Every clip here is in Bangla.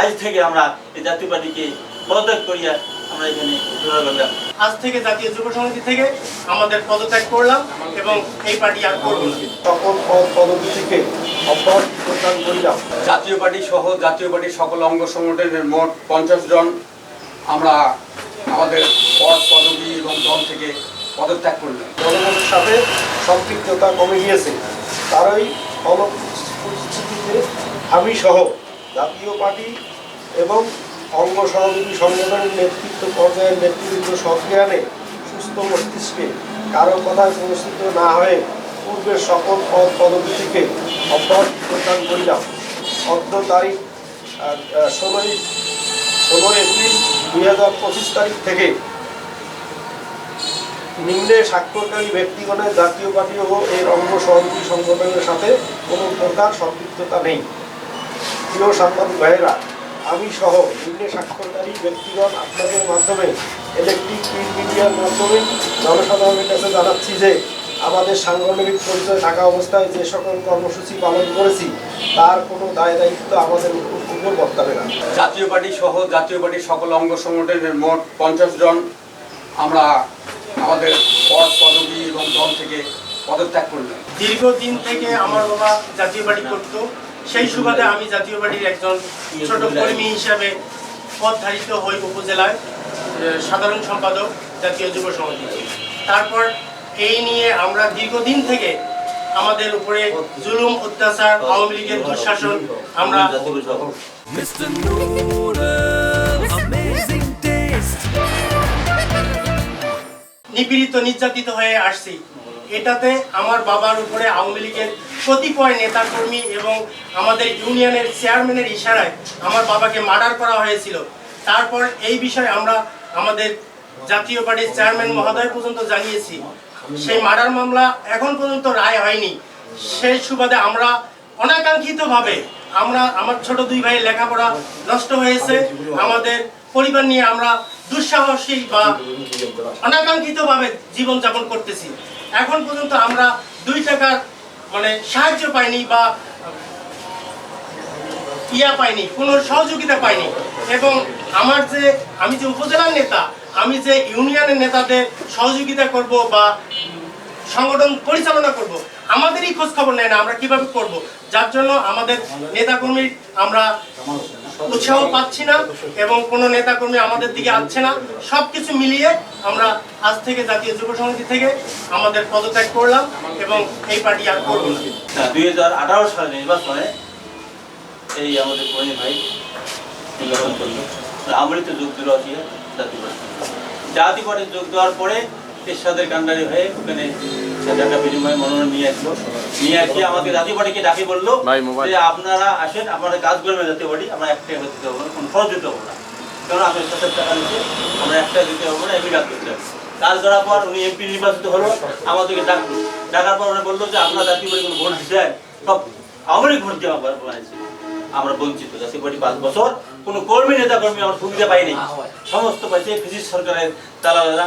আজ থেকে আমরা এই জাতীয় পার্টিকে পদত্যাগ করিয়া আমরা এখানে জোড়া করলাম আজ থেকে জাতীয় যুব সমিতি থেকে আমাদের পদত্যাগ করলাম এবং এই পার্টি আর করব না। সকল পদবি থেকে অব্যাহতি প্রদান করিলাম। জাতীয় পার্টি সহ জাতীয় পার্টির সকল অঙ্গ সংগঠনের মোট পঞ্চাশ জন আমরা আমাদের পদ পদবি এবং দল থেকে পদত্যাগ করলাম। জনগণের সাথে সম্পৃক্ততা কমে গিয়েছে। তারই অনুপস্থিতিতে আমি সহ জাতীয় পার্টি এবং অঙ্গ সহযোগী সংগঠনের নেতৃত্ব পর্যায়ের নেতৃত্ব সক্রিয়ানে সুস্থ মস্তিষ্কে কারও কথায় প্রস্তুত না হয়ে পূর্বের সকল পদ পদবি থেকে অব্যাহতি প্রদান করিলাম। অর্ধ তারিখ ষোলোই ষোলোই এপ্রিল দুই হাজার পঁচিশ তারিখ থেকে নিম্নে স্বাক্ষরকারী ব্যক্তিগণের জাতীয় পার্টি ও এর অঙ্গ সহযোগী সংগঠনের সাথে কোনো প্রকার সম্পৃক্ততা নেই। প্রিয় সাংবাদিক ভাইয়েরা আমি সহ নিম্নে স্বাক্ষরকারী ব্যক্তিগণ আপনাদের মাধ্যমে ইলেকট্রিক প্রিন্ট মিডিয়ার মাধ্যমে জনসাধারণের কাছে জানাচ্ছি যে আমাদের সাংগঠনিক পরিচয় থাকা অবস্থায় যে সকল কর্মসূচি পালন করেছি তার কোনো দায় দায়িত্ব আমাদের উপর বর্তাবে না। জাতীয় পার্টি সহ জাতীয় পার্টির সকল অঙ্গ সংগঠনের মোট পঞ্চাশ জন। আমরা আমাদের পদ পদবি এবং দল থেকে পদত্যাগ করলাম। দীর্ঘদিন থেকে আমার বাবা জাতীয় পার্টি করত। সেই সুবাদে আমি জাতীয় পার্টির একজন ছোট কর্মী হিসাবে পদধারিত হই উপজেলায় সাধারণ সম্পাদক জাতীয় যুব সমিতি তারপর এই নিয়ে আমরা দীর্ঘদিন থেকে আমাদের উপরে জুলুম অত্যাচার আওয়ামী লীগের দুঃশাসন আমরা. নিপীড়িত নির্যাতিত হয়ে আসছি এটাতে আমার বাবার উপরে আওয়ামী লীগের কতিপয় নেতাকর্মী এবং আমাদের ইউনিয়নের চেয়ারম্যানের ইশারায় আমার বাবাকে মার্ডার করা হয়েছিল। তারপর এই বিষয়ে আমরা আমাদের জাতীয় পার্টির চেয়ারম্যান মহোদয় পর্যন্ত জানিয়েছি। সেই মার্ডার মামলা এখন পর্যন্ত রায় হয়নি। সেই সুবাদে আমরা অনাকাঙ্ক্ষিতভাবে আমরা আমার ছোট দুই ভাইয়ের লেখাপড়া নষ্ট হয়েছে। আমাদের পরিবার নিয়ে আমরা দুঃসাহসী বা অনাকাঙ্ক্ষিতভাবে জীবনযাপন করতেছি। এখন পর্যন্ত আমরা দুই টাকার মানে সাহায্য পাইনি বা ইয়া পাইনি, কোনো সহযোগিতা পাইনি। এবং আমার যে, আমি যে উপজেলার নেতা, আমি যে ইউনিয়নের নেতাদের সহযোগিতা করব বা সংগঠন পরিচালনা করব, আমাদেরই খোঁজ খবর নেয় না আমরা কীভাবে করব। যার জন্য আমাদের নেতাকর্মী, আমরা উৎসাহ পাচ্ছি না এবং কোনো নেতাকর্মী আমাদের দিকে আসছে না। সব কিছু মিলিয়ে আমরা আজ থেকে জাতীয় যুব সমিতি থেকে আমাদের পদত্যাগ করলাম এবং এই পার্টি আর করব না। দুই হাজার আঠারো সালে নির্বাচনে এই আমাদের কর্মী ভাই নির্বাচন করল। আমরিতে যোগ দিল জাতীয় পার্টি। জাতীয় পার্টি যোগ দেওয়ার পরে এরশাদের কান্ডারি হয়ে ওখানে টাকা বিনিময়ে মনোনয়ন নিয়ে আসলো। নিয়ে আসি আমাকে জাতীয় পার্টিকে ডাকি বলল যে আপনারা আসেন আপনারা কাজ করবেন জাতীয় পার্টি আমরা এক টাকা দিতে না কোনো খরচ দিতে হব না। কারণ সাথে টাকা আমরা দিতে হব না এমনি কাজ করতে হবে। কাজ করার পর উনি এমপি নির্বাচিত হলো আমাদেরকে ডাকলো ডাকার পর উনি বলল যে আপনারা জাতীয় পার্টি কোনো ভোট সব আমারই ভোট দেওয়া বানাইছে। আমরা বঞ্চিত জাতীয় পার্টি পাঁচ বছর কোনো কর্মী নেতা কর্মী আমার সুবিধা পাইনি সমস্ত পাইছে ফিজিক্স সরকারের দালালেরা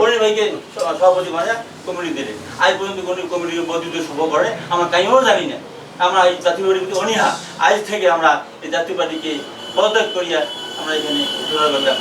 পরির ভাইকে সভাপতি বানিয়ে কমিটি দিলে। আজ পর্যন্ত কোনো কমিটি বর্ধিত সভা করে আমরা কাইও জানি না। আমরা এই জাতীয় পার্টির প্রতি অনীহা। আজ থেকে আমরা এই জাতীয় পার্টিকে পদত্যাগ করিয়া আমরা এখানে জোড়া করলাম